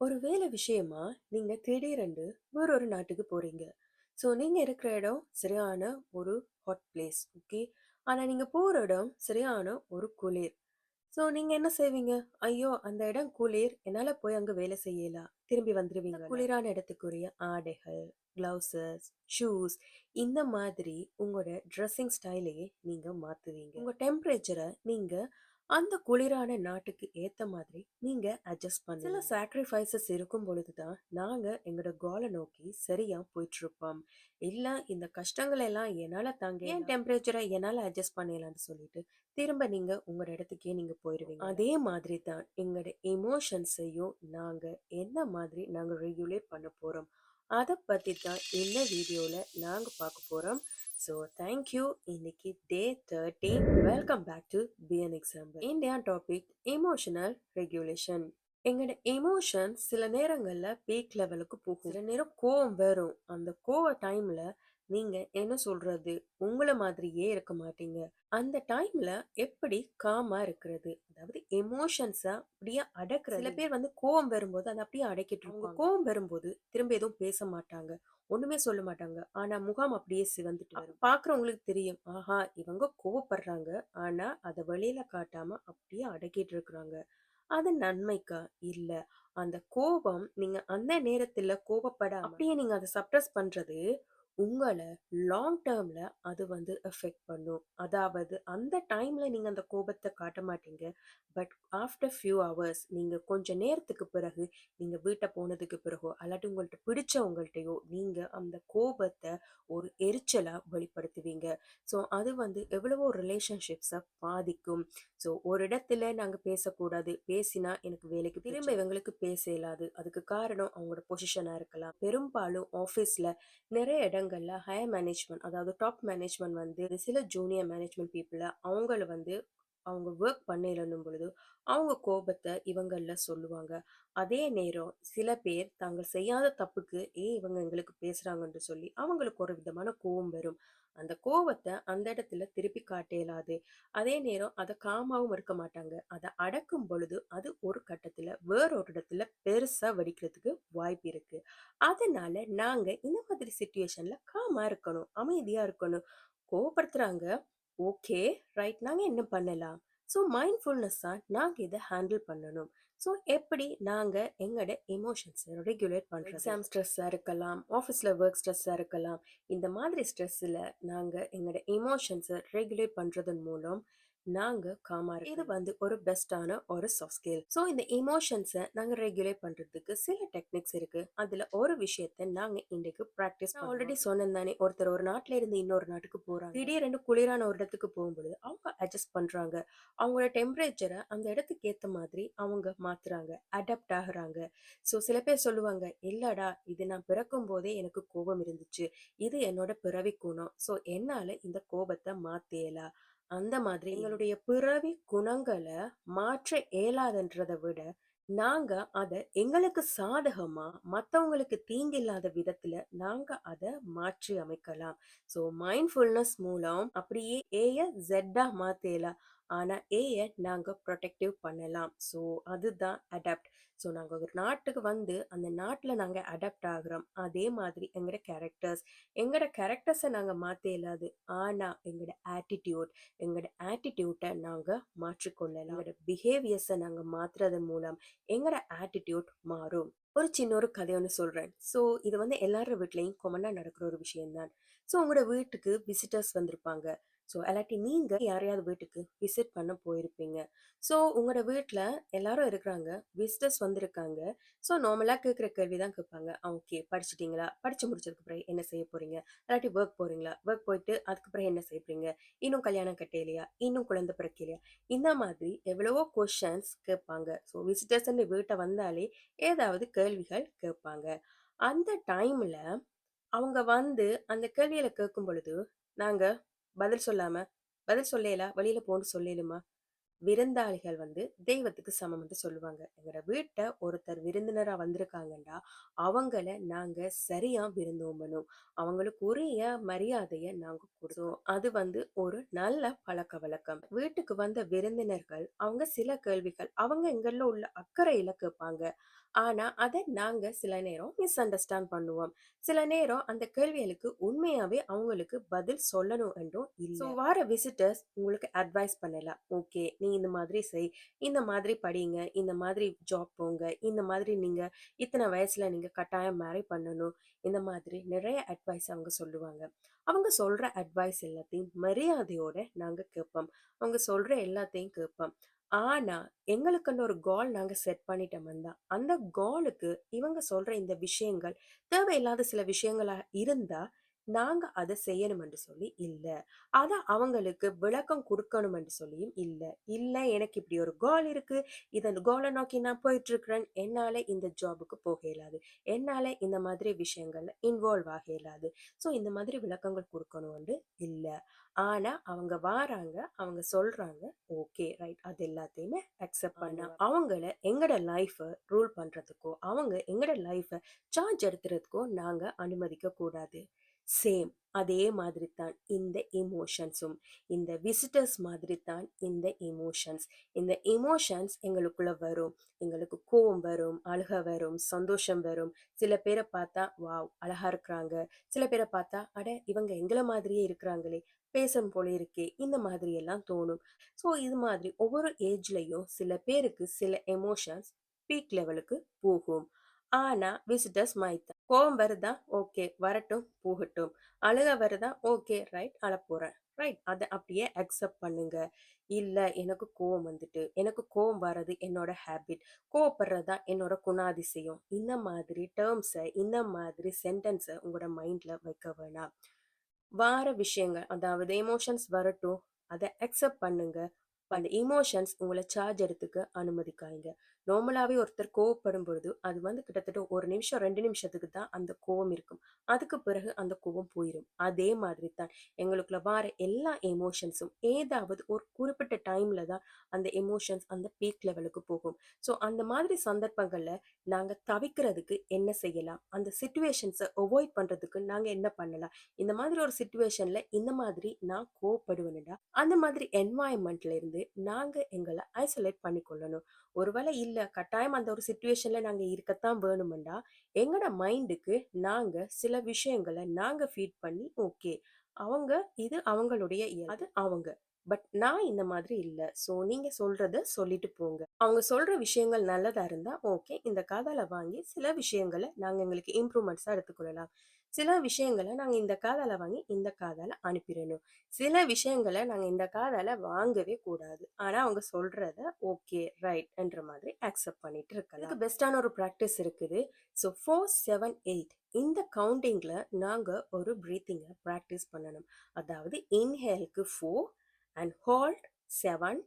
ஒரு வேலை விஷயமா நீங்க திடீரென்று வேறொரு நாட்டுக்கு போறீங்க. ஸோ நீங்க இருக்கிற இடம் சரியான ஒரு ஹாட் பிளேஸ். ஓகே. ஆனா நீங்க போற இடம் சரியான ஒரு குளிர். ஸோ நீங்க என்ன செய்வீங்க? ஐயோ! அந்த இடம் குளிர். என்னால போய் அங்க வேலை செய்யலா. திரும்பி வந்துருவீங்க. குளிரான இடத்துக்குரிய ஆடைகள், கிளவுஸஸ், ஷூஸ் இந்த மாதிரி உங்களோட ட்ரெஸ்ஸிங் ஸ்டைலையே நீங்க மாத்துவீங்க. உங்க டெம்பரேச்சர நீங்க அந்த குளிரான நாட்டுக்கு ஏத்த மாதிரி நீங்க அட்ஜஸ்ட் பண்ணி சில சாக்ரிஃபைசஸ் இருக்கும் பொழுது தான் நாங்க எங்களோட கோலை நோக்கி சரியா போயிட்டு இருப்போம் இல்ல இந்த கஷ்டங்கள் எல்லாம் என்னால தாங்க ஏன் டெம்பரேச்சரை என்னால அட்ஜஸ்ட் பண்ணிடலாம்னு சொல்லிட்டு திரும்ப நீங்க உங்களோட இடத்துக்கே நீங்க போயிடுவீங்க அதே மாதிரி தான் எங்களோட எமோஷன்ஸையும் நாங்க எந்த மாதிரி நாங்க ரெகுலேட் பண்ண போறோம். அதை பத்தி தான் இந்த வீடியோல நாங்க பார்க்க போறோம். ஸோ தேங்க்யூ இன்னைக்கு day thirteen welcome back to be an example India topic emotional regulation எங்களோட எமோஷன் சில நேரங்களில் பீக் லெவலுக்கு போகும். சில நேரம் கோவம் வரும். அந்த கோவ டைமில் நீங்கள் என்ன சொல்கிறது உங்களை மாதிரியே இருக்க மாட்டீங்க. அந்த டைம்ல எப்படி காமா இருக்கிறது? அதாவது எமோஷன்ஸ அப்படியே அடக்குறது. சில பேர் வந்து கோவம் வரும்போது அதை அப்படியே அடக்கிட்டு இருப்பாங்க. கோவம் வரும்போது திரும்ப எதுவும் பேச மாட்டாங்க. ஒண்ணுமே சொல்ல மாட்டாங்க. ஆனா முகாம் அப்படியே சிவந்துட்டு வரும். பாக்குறவங்களுக்கு தெரியும். ஆஹா இவங்க கோவப்படுறாங்க. ஆனா அதை வெளியில காட்டாம அப்படியே அடக்கிட்டு இருக்கிறாங்க. அது நன்மைக்கா? இல்ல. அந்த கோபம் நீங்க அந்த நேரத்துல கோபப்பட அப்படியே நீங்க அதை சப்ரஸ் பண்றது உங்கள லாங் டேர்ம்ல அது வந்து எஃபெக்ட் பண்ணும். அதாவது அந்த டைம்ல நீங்க அந்த கோபத்த காட்ட மாட்டீங்க. பட் ஆஃப்டர் ஃபியூ ஹவர்ஸ் நீங்க கொஞ்ச நேரத்துக்கு பிறகு, நீங்க வீட்ட போனதுக்கு பிறகோ, அல்லாட்டி உங்கள்ட்ட பிடிச்சவங்கள்ட்டயோ, நீங்க அந்த கோபத்த ஒரு எரிச்சலா வெளிப்படுத்துவீங்க. ஸோ அது வந்து எவ்வளவோ ரிலேஷன்ஷிப்ஸ பாதிக்கும். ஸோ ஒரு இடத்துல நாங்க பேசக்கூடாது. பேசினா எனக்கு வேலைக்கு திரும்ப இவங்களுக்கு பேச இயலாது. அதுக்கு காரணம் அவங்களோட பொசிஷனா இருக்கலாம். பெரும்பாலும் ஆஃபீஸ்ல நிறைய இடங்கள்ல ஹையர் மேனேஜ்மெண்ட் அதாவது டாப் மேனேஜ்மெண்ட் வந்து சில ஜூனியர் மேனேஜ்மெண்ட் பீப்புளை அவங்கள வந்து அவங்க ஒர்க் பண்ணலன்னும் பொழுது அவங்க கோபத்தை இவங்களில் சொல்லுவாங்க. அதே நேரம் சில பேர் தாங்கள் செய்யாத தப்புக்கு ஏ இவங்க எங்களுக்கு பேசுகிறாங்கன்று சொல்லி அவங்களுக்கு ஒரு விதமான கோபம் வரும். அந்த கோபத்தை அந்த இடத்துல திருப்பி காட்ட இயலாது. அதே நேரம் அதை காமாவும் இருக்க மாட்டாங்க. அதை அடக்கும் பொழுது அது ஒரு கட்டத்துல வேறொரு இடத்துல பெருசா வெடிக்கிறதுக்கு வாய்ப்பு இருக்கு. அதனால நாங்க இந்த மாதிரி சுச்சுவேஷன்ல காமா இருக்கணும் அமைதியா இருக்கணும். கோவப்படுத்துறாங்க ஓகே ரைட் நாங்கள் என்ன பண்ணலாம்? ஸோ மைண்ட்ஃபுல்னஸ்ஸாக நாங்கள் இதை ஹேண்டில் பண்ணணும். ஸோ எப்படி நாங்கள் எங்களோட எமோஷன்ஸை ரெகுலேட் பண்ணுறோம் எக்ஸாம் ஸ்ட்ரெஸ்ஸாக இருக்கலாம் ஆஃபீஸில் ஒர்க் ஸ்ட்ரெஸ்ஸாக இருக்கலாம். இந்த மாதிரி ஸ்ட்ரெஸ்ஸில் நாங்கள் எங்களோட எமோஷன்ஸை ரெகுலேட் பண்ணுறதன் மூலம் நாங்க காமா இருக்கோம். இது வந்து ஒரு பெஸ்டான ஒரு சாஃப்ட் ஸ்கில். ஸோ இந்த எமோஷன்ஸை நாங்க ரெகுலேட் பண்றதுக்கு சில டெக்னிக்ஸ் இருக்கு. அதுல ஒரு விஷயத்த நாங்க இன்றைக்கு பிராக்டிஸ் ஆல்ரெடி சொன்னேன் தானே ஒருத்தர் ஒரு நாட்டுல இருந்து இன்னொரு நாட்டுக்கு போறாங்க. திடீரென்று குளிரான ஒரு இடத்துக்கு போகும்பொழுது அவங்க அட்ஜஸ்ட் பண்றாங்க. அவங்களோட டெம்பரேச்சரை அந்த இடத்துக்கு ஏத்த மாதிரி அவங்க மாத்துறாங்க. அடாப்ட் ஆகுறாங்க. ஸோ சில பேர் சொல்லுவாங்க, இல்லடா இது நான் பிறக்கும் போதே எனக்கு கோபம் இருந்துச்சு. இது என்னோட பிறவி குணம். ஸோ என்னால இந்த கோபத்தை மாத்தேயலா. அந்த மாதிரி எங்களுடைய பிறவி குணங்களை மாற்ற இயலாதுன்றதை விட நாங்க அத எங்களுக்கு சாதகமா மத்தவங்களுக்கு தீங்கில்லாத விதத்துல நாங்க அத மாற்றி அமைக்கலாம். ஸோ மைண்ட்ஃபுல்னஸ் மூலம் அப்படியே ஏய ஜெட்டா மாத்தேலாம். ஆனால் ஏஐ நாங்கள் ப்ரொடெக்டிவ் பண்ணலாம். ஸோ அதுதான் அடாப்ட் ஸோ நாங்கள் ஒரு நாட்டுக்கு வந்து அந்த நாட்டில் நாங்கள் அடாப்ட் ஆகிறோம். அதே மாதிரி எங்களோட கேரக்டர்ஸ் எங்களோட கேரக்டர்ஸை நாங்கள் மாற்ற இல்லாது ஆனால் எங்களோட ஆட்டிடியூட் எங்களோட ஆட்டிடியூட்டை நாங்கள் மாற்றிக்கொள்ளலாம். எங்களோட பிஹேவியர்ஸை நாங்கள் மாற்றுறது மூலம் எங்களோட ஆட்டிடியூட் மாறும். ஒரு சின்ன ஒரு கதை ஒன்று சொல்கிறேன் ஸோ இது வந்து எல்லாரும் வீட்லேயும் காமனா நடக்கிற ஒரு விஷயம்தான். ஸோ உங்களோட வீட்டுக்கு விசிட்டர்ஸ் வந்திருப்பாங்க. ஸோ இல்லாட்டி நீங்கள் யாரையாவது வீட்டுக்கு விசிட் பண்ண போயிருப்பீங்க. ஸோ உங்களோட வீட்டில் எல்லாரும் இருக்கிறாங்க. விசிட்டர்ஸ் வந்திருக்காங்க. ஸோ நார்மலாக கேட்குற கேள்வி தான் கேட்பாங்க. ஓகே படிச்சிட்டிங்களா? படித்து முடிச்சதுக்கு பிறகு என்ன செய்ய போகிறீங்க இல்லாட்டி ஒர்க் போகிறீங்களா ஒர்க் போயிட்டு அதுக்கு பிறகு என்ன செய்ய போகிறீங்க இன்னும் கல்யாணம் கட்டையிலையா இன்னும் குழந்தை பிறக்கலையா? இந்த மாதிரி எவ்வளவோ கொஷன்ஸ் கேட்பாங்க. ஸோ விசிட்டர்ஸ் வீட்டை வந்தாலே ஏதாவது கேள்விகள் கேட்பாங்க. அந்த டைமில் அவங்க வந்து அந்த கேள்வியில் கேட்கும் பொழுது நாங்கள் பதில் சொல்லாம பதில் சொல்லேலா வெளியில போன்னு சொல்லிடுமா விருந்தாளிகள் வந்து தெய்வத்துக்கு சமம் என்று சொல்லுவாங்க. எங்களோட வீட்டை ஒருத்தர் விருந்தினரா வந்திருக்காங்கண்டா அவங்கள நாங்க சரியா விருந்தோம்பணும். அவங்களுக்கு உரிய மரியாதைய நாங்க கொடுத்தோம். அது வந்து ஒரு நல்ல பழக்க வழக்கம். வீட்டுக்கு வந்த விருந்தினர்கள் அவங்க சில கேள்விகள் அவங்க எங்கள்ல உள்ள அக்கறையில கேட்பாங்க. ஆனா, அத நாங்க சில நேரம் மிஸ் அண்டர்ஸ்டாண்ட் பண்ணுவோம். சில நேரம் அந்த கேள்விகளுக்கு உண்மையாவே அவங்களுக்கு பதில் சொல்லணும் என்றும் இல்ல. வார விசிட்டர்ஸ் உங்களுக்கு அட்வைஸ் பண்ணலாம். ஓகே, நீ இந்த மாதிரி செய், இந்த மாதிரி படிங்க, இந்த மாதிரி ஜாப் போங்க, இந்த மாதிரி நீங்க இத்தன வயசுல நீங்க கட்டாயம் மேரி பண்ணணும். இந்த மாதிரி நிறைய அட்வைஸ் அவங்க சொல்லுவாங்க. அவங்க சொல்ற அட்வைஸ் எல்லாத்தையும் மரியாதையோட நாங்க கேட்போம். அவங்க சொல்ற எல்லாத்தையும் கேட்போம். ஆனா, எங்களுக்குன்னு ஒரு கோல் நாங்க செட் பண்ணிட்டோம் வந்தா, அந்த கோலுக்கு இவங்க சொல்ற இந்த விஷயங்கள் தேவையில்லாத சில விஷயங்களா இருந்தா, நாங்க அத செய்யணும் என்று சொல்லி இல்ல. அத அவங்களுக்கு விளக்கம் குடுக்கணும் என்று சொல்லியும் இல்ல. இல்ல எனக்கு இப்படி ஒரு கோல் இருக்கு. இந்த கோல நோக்கி நான் போயிட்டு இருக்கிறேன். என்னால இந்த ஜாபுக்கு போக இயலாது. என்னால இந்த மாதிரி விஷயங்கள்ல இன்வால்வ் ஆக இயலாது. ஸோ இந்த மாதிரி விளக்கங்கள் குடுக்கணும்ண்டு இல்ல. ஆனா, அவங்க வாராங்க, அவங்க சொல்றாங்க. Okay, right. அது எல்லாத்தையுமே அக்செப்ட் பண்ணா. அவங்கள எங்கட லைஃப ரூல் பண்றதுக்கோ, அவங்க எங்கட லைஃப சார்ஜ் எடுத்துறதுக்கோ நாங்க அனுமதிக்க கூடாது. சேம் அதே மாதிரி தான் இந்த எமோஷன்ஸும். இந்த விசிட்டர்ஸ் மாதிரி தான் இந்த எமோஷன்ஸ். இந்த எமோஷன்ஸ் எங்களுக்குள்ள வரும். எங்களுக்கு கோவம் வரும், அழுக வரும், சந்தோஷம் வரும். சில பேரை பார்த்தா, வாவ்! அழகா இருக்கிறாங்க. சில பேரை பார்த்தா, அட இவங்க எங்களை மாதிரியே இருக்கிறாங்களே! பேசம் போல இருக்கே! இந்த மாதிரி எல்லாம் தோணும். ஸோ இது மாதிரி ஒவ்வொரு ஏஜ்லயும் சில பேருக்கு சில எமோஷன்ஸ் பீக் லெவலுக்கு போகும். ஆனா, விசிட்டர்ஸ் மைத்தா கோவம் வருதா? ஓகே. வரட்டும், போகட்டும். அழுக வருதா? ஓகே. ரைட். அழப்போறேன். ரைட். அதை அப்படியே அக்செப்ட் பண்ணுங்க. இல்ல எனக்கு கோவம் வந்துட்டு. எனக்கு கோவம் வர்றது என்னோட ஹேபிட். கோவப்படுறது தான் என்னோட குணாதிசயம். இந்த மாதிரி டேர்ம்ஸை இந்த மாதிரி சென்டென்ஸை உங்களோட மைண்ட்ல வைக்க வேணாம். வார விஷயங்கள், அதாவது எமோஷன்ஸ் வரட்டும். அதை அக்செப்ட் பண்ணுங்க. அந்த இமோஷன்ஸ் உங்களை சார்ஜ் எடுத்துக்க அனுமதிக்காதீங்க. நார்மலாகவே ஒருத்தர் கோவப்படும் பொழுது, அது வந்து கிட்டத்தட்ட ஒரு நிமிஷம், ரெண்டு நிமிஷத்துக்கு தான் அந்த கோவம் இருக்கும். அதுக்கு பிறகு அந்த கோவம் போயிடும் அதே மாதிரி தான் எங்களுக்குள்ள வர எல்லா எமோஷன்ஸும் ஏதாவது ஒரு குறிப்பிட்ட டைம்ல தான் அந்த எமோஷன்ஸ் அந்த பீக் லெவலுக்கு போகும். ஸோ அந்த மாதிரி சந்தர்ப்பங்களில் நாங்கள் தவிர்க்கிறதுக்கு என்ன செய்யலாம்? அந்த சுச்சுவேஷன்ஸை அவாய்ட் பண்ணுறதுக்கு நாங்கள் என்ன பண்ணலாம்? இந்த மாதிரி ஒரு சுச்சுவேஷனில் இந்த மாதிரி நான் கோவப்படுவேன்டா, அந்த மாதிரி என்வாயன்மெண்ட்ல இருந்து நாங்கள் எங்களை ஐசோலேட் பண்ணிக்கொள்ளணும். ஒருவேளை இல்லை கட்டாயம் அந்த ஒரு சுச்சுவேஷனில் நாங்கள் இருக்கத்தான் வேணுமெண்டா, எங்களோட மைண்டுக்கு நாங்கள் சில விஷயங்கள நாங்கள் ஃபீட் பண்ணி, ஓகே. அவங்க இது அவங்களுடைய அது அவங்க. பட் நான் இந்த மாதிரி இல்லை ஸோ நீங்கள் சொல்கிறத சொல்லிட்டு போங்க. அவங்க சொல்கிற விஷயங்கள் நல்லதாக இருந்தால் ஓகே. இந்த காதால் வாங்கி சில விஷயங்களை நாங்கள் எங்களுக்கு இம்ப்ரூவ்மெண்ட்ஸாக எடுத்துக்கொள்ளலாம். சில விஷயங்களை நாங்கள் இந்த காதால் வாங்கி இந்த காதால் அனுப்பிடணும் சில விஷயங்களை நாங்கள் இந்த காதால் வாங்கவே கூடாது. ஆனால் அவங்க சொல்கிறத ஓகே, ரைட் என்ற மாதிரி அக்செப்ட் பண்ணிட்டு இருக்கலாம். அதுக்கு பெஸ்ட்டான ஒரு ப்ராக்டிஸ் இருக்குது. ஸோ 4, 7, 8 இந்த கவுண்டிங்கில் நாங்கள் ஒரு ப்ரீத்திங்கை ப்ராக்டிஸ் பண்ணணும். அதாவது இன்ஹேலுக்கு ஃபோர் அண்ட் ஹோல்ட் செவன்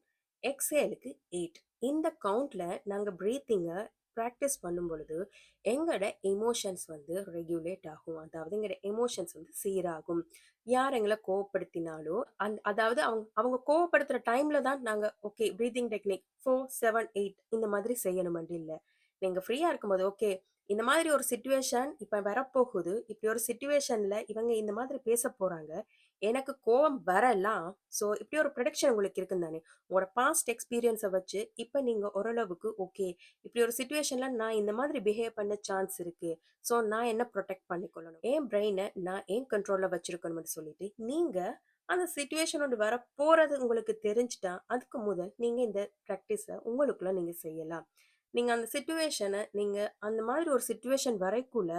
எக்ஸேலுக்கு எயிட் இந்த கவுண்டில் நாங்கள் ப்ரீத்திங்கை ப்ராக்டிஸ் பண்ணும் பொழுது, எங்களோட எமோஷன்ஸ் வந்து ரெகுலேட் ஆகும். அதாவது எங்களோட எமோஷன்ஸ் வந்து சீராகும். யார் எங்களை கோவப்படுத்தினாலோ, அந் அதாவது அவங்க அவங்க கோவப்படுத்துகிற டைமில் தான் நாங்கள் ஓகே ப்ரீத்திங் டெக்னிக் 4, 7, 8 இந்த மாதிரி செய்யணும் அப்படி இல்லை நீங்கள் ஃப்ரீயாக இருக்கும்போது, ஓகே இந்த மாதிரி ஒரு சுச்சுவேஷன் இப்ப வரப்போகுது. இப்படி ஒரு சுச்சுவேஷனில் இவங்க இந்த மாதிரி பேசப் போறாங்க. எனக்கு கோவம் வரலாம். ஸோ இப்படி ஒரு ப்ரொடக்ஷன் உங்களுக்கு இருக்குன்னு தானே. உங்களோட பாஸ்ட் எக்ஸ்பீரியன்ஸை வச்சு, இப்போ நீங்கள் ஓரளவுக்கு ஓகே, இப்படி ஒரு சுச்சுவேஷனில் நான் இந்த மாதிரி பிஹேவ் பண்ண சான்ஸ் இருக்குது ஸோ நான் என்ன ப்ரொடெக்ட் பண்ணிக்கொள்ளணும். என் பிரெயினை நான் என் கண்ட்ரோலில் வச்சுருக்கணும்னு சொல்லிட்டு, நீங்கள் அந்த சுச்சுவேஷனோட வர போகிறது உங்களுக்கு தெரிஞ்சுட்டா, அதுக்கு முதல் நீங்கள் இந்த ப்ராக்டிஸை உங்களுக்குள்ள நீங்கள் செய்யலாம். நீங்க அந்த சிச்சுவேஷன நீங்க அந்த மாதிரி ஒரு சிச்சுவேஷன் வரைக்குள்ள,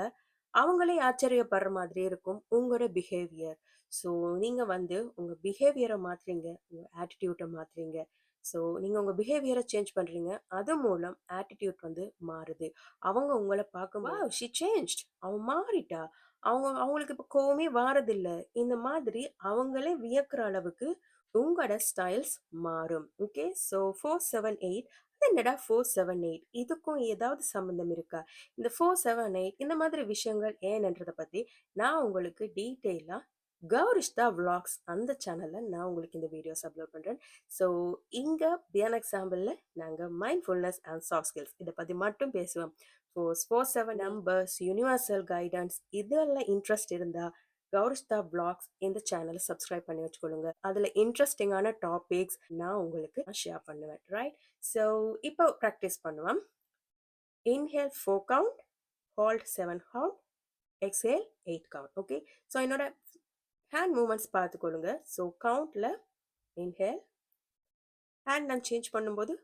அவங்களே ஆச்சரியப்படுற மாதிரி இருக்கும் உங்களோட பிஹேவியர். ஸோ நீங்க வந்து உங்க பிஹேவியர மாத்துறீங்க. உங்க ஆட்டிட்யூட்ட மாத்துறீங்க. ஸோ நீங்க உங்க பிஹேவியர சேஞ்ச் பண்றீங்க. அது மூலம் ஆட்டிட்யூட் வந்து மாறுது. அவங்க உங்கள பார்க்கும்போது! She changed. அவ மாறிட்டா. அவங்க அவங்களுக்கு இப்ப கோவமே வாரதில்ல. இந்த மாதிரி அவங்களே வியக்கிற அளவுக்கு உங்களோட ஸ்டைல்ஸ் மாறும். ஓகே. ஸோ 4, 7, 8 அது என்னடா 4, 7, 8 இதுக்கும் ஏதாவது சம்மந்தம் இருக்கா? இந்த 4, 7, 8 இந்த மாதிரி விஷயங்கள் ஏன்ன்றத பற்றி நான் உங்களுக்கு டீட்டெயிலாக கௌரிஷ்தா விளாக்ஸ் அந்த சேனலில் நான் உங்களுக்கு இந்த வீடியோஸ் அப்லோட் பண்றேன். ஸோ இங்கே பியான் எக்ஸாம்பிளில் நாங்கள் மைண்ட்ஃபுல்னஸ் அண்ட் சாஃப்ட் ஸ்கில்ஸ் இதை பற்றி மட்டும் பேசுவோம். ஸோ 4, 7 நம்பர்ஸ், யுனிவர்சல் கைடன்ஸ் இதெல்லாம் இன்ட்ரெஸ்ட் இருந்தால் கௌரிஷ்தா பிளாக்ஸ் இந்த சேனலை சப்ஸ்கிரைப் பண்ணி வச்சுக்கொள்ளுங்க. அதில் இன்ட்ரெஸ்டிங்கான டாபிக்ஸ் நான் உங்களுக்கு ஷேர் பண்ணுவேன். ரைட்? ஸோ இப்போ ப்ராக்டிஸ் பண்ணுவோம். Inhale four count hold seven count exhale eight count okay so என்னோட ஹேண்ட் மூமெண்ட்ஸ் பார்த்துக்கொள்ளுங்க ஸோ கவுண்டில் இன்ஹேல் ஹேண்ட் நான் சேஞ்ச் பண்ணும்போது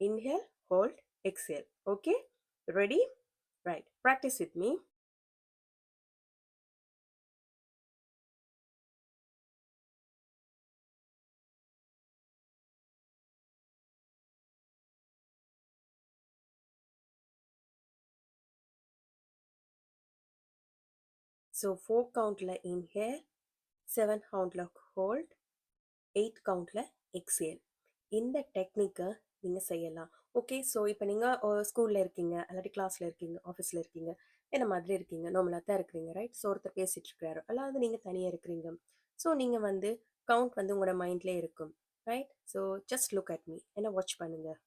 inhale hold exhale okay ready right practice with me so four கவுண்டில் inhale seven கவுண்டில் hold eight கவுண்டில் exhale இந்த டெக்னிக்கை நீங்கள் செய்யலாம். ஓகே ஸோ இப்போ நீங்கள் ஸ்கூலில் இருக்கீங்க இல்லாட்டி கிளாஸில் இருக்கீங்க ஆஃபீஸில் இருக்கீங்க என்ன மாதிரி இருக்கீங்க நார்மலாக தான் இருக்கிறீங்க ரைட் ஸோ ஒருத்தர் பேசிகிட்டு இருக்கிறாரு அல்லாது நீங்கள் தனியாக இருக்கிறீங்க. ஸோ நீங்கள் வந்து கவுண்ட் வந்து உங்களோட மைண்ட்லேயே இருக்கும் right so just look at me என்ன வாட்ச் பண்ணுங்கள்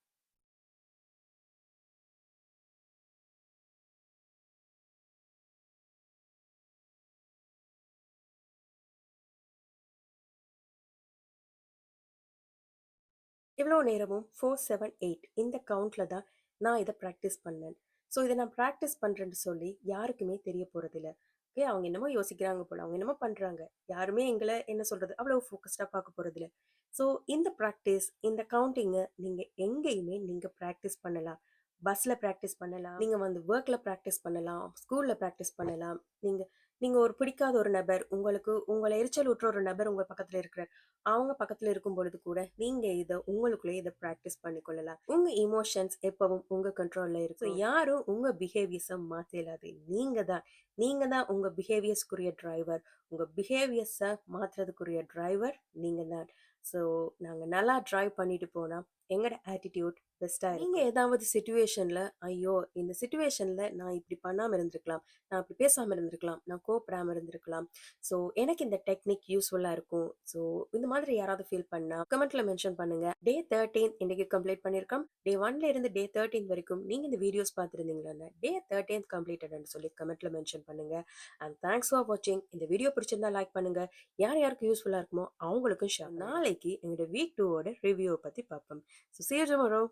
இவ்வளோ நேரமும் ஃபோர் செவன் எயிட் இந்த கவுண்டில் தான் நான் இதை ப்ராக்டிஸ் பண்ணேன். ஸோ இதை நான் ப்ராக்டிஸ் பண்ணுறேன்னு சொல்லி யாருக்குமே தெரிய போகிறதில்ல ஓகே அவங்க என்னமோ யோசிக்கிறாங்க போல் அவங்க என்னமோ பண்ணுறாங்க யாருமே எங்களை என்ன சொல்கிறது அவ்வளோ ஃபோக்கஸ்டாக பார்க்க போகிறதில்ல ஸோ இந்த ப்ராக்டிஸ் இந்த கவுண்டிங்கை நீங்கள் எங்கேயுமே நீங்கள் ப்ராக்டிஸ் பண்ணலாம். பஸ்ஸில் ப்ராக்டிஸ் பண்ணலாம். நீங்கள் வந்து ஒர்க்கில் ப்ராக்டிஸ் பண்ணலாம். ஸ்கூலில் ப்ராக்டிஸ் பண்ணலாம். நீங்கள் நீங்கள் ஒரு பிடிக்காத ஒரு நபர் உங்களுக்கு உங்களை எரிச்சல் ஊற்ற ஒரு நபர் உங்கள் பக்கத்தில் இருக்கிறார். அவங்க பக்கத்தில் இருக்கும் பொழுது கூட நீங்கள் இதை உங்களுக்குள்ளே இதை ப்ராக்டிஸ் பண்ணிக்கொள்ளலாம் உங்கள் இமோஷன்ஸ் எப்பவும் உங்கள் கண்ட்ரோலில் இருக்கும். யாரும் உங்கள் பிஹேவியர்ஸை மாற்றலாது நீங்கள் தான் நீங்கள் தான் உங்கள் பிஹேவியர்ஸ்க்குரிய டிரைவர் உங்கள் பிஹேவியர்ஸை மாற்றுறதுக்குரிய டிரைவர் நீங்கள் தான். ஸோ நாங்கள் நல்லா ட்ரைவ் பண்ணிட்டு போனால் எங்களோட ஆட்டிடியூட் பெஸ்ட்டாக நீங்கள் ஏதாவது சுச்சுவேஷனில் ஐயோ இந்த சுச்சுவேஷனில் நான் இப்படி பண்ணாமல் இருந்திருக்கலாம். நான் இப்படி பேசாமல் இருந்திருக்கலாம். நான் கோப்படாமல் இருந்திருக்கலாம். ஸோ எனக்கு இந்த டெக்னிக் யூஸ்ஃபுல்லாக இருக்கும். ஸோ இந்த மாதிரி யாராவது ஃபீல் பண்ணால் கமெண்ட்டில் மென்ஷன் பண்ணுங்கள் டே தேர்ட்டீன் இன்றைக்கி கம்ப்ளீட் பண்ணியிருக்கோம் டே ஒன்ல இருந்து டே தேர்ட்டீன் வரைக்கும் நீங்கள் இந்த வீடியோஸ் பார்த்துருந்தீங்களா டே தேர்ட்டீன் கம்ப்ளீட்டட்னு சொல்லி கமெண்ட்டில் மென்ஷன் பண்ணுங்கள் அண்ட் தேங்க்ஸ் ஃபார் வாட்சிங் இந்த வீடியோ பிடிச்சிருந்தா லைக் பண்ணுங்கள் யார் யாருக்கு யூஸ்ஃபுல்லாக இருக்குமோ அவங்களுக்கும் ஷேர் நாளைக்கு எங்களோட வீக் டூவோட ரிவ்யூவை பற்றி பார்ப்போம். So see you tomorrow.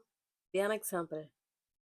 Be an example.